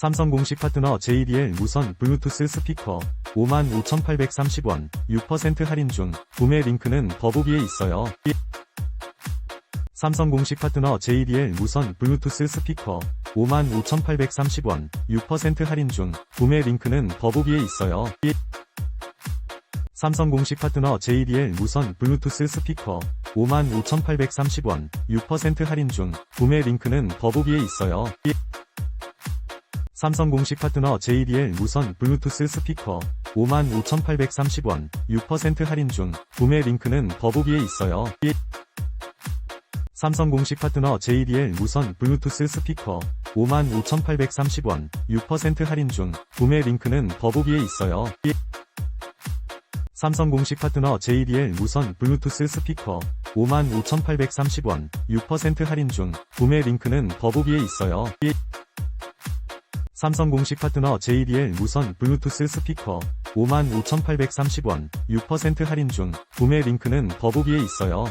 삼성 공식 파트너 JBL 무선 블루투스 스피커 55,830원 6% 할인 중 구매 링크는 더보기에 있어요. 삼성 공식 파트너 JBL 무선 블루투스 스피커 55,830원 6% 할인 중 구매 링크는 더보기에 있어요. 삼성 공식 파트너 JBL 무선 블루투스 스피커 55,830원 6% 할인 중 구매 링크는 더보기에 있어요. 삼성 공식 파트너 JBL 무선 블루투스 스피커 55,830원 6% 할인 중 구매 링크는 더보기에 있어요. 삼성 공식 파트너 JBL 무선 블루투스 스피커 55,830원 6% 할인 중 구매 링크는 더보기에 있어요. 삼성 공식 파트너 JBL 무선 블루투스 스피커 55,830원 6% 할인 중 구매 링크는 더보기에 있어요. 삼성 공식 파트너 JBL 무선 블루투스 스피커 55,830원 6% 할인 중 구매 링크는 더보기에 있어요.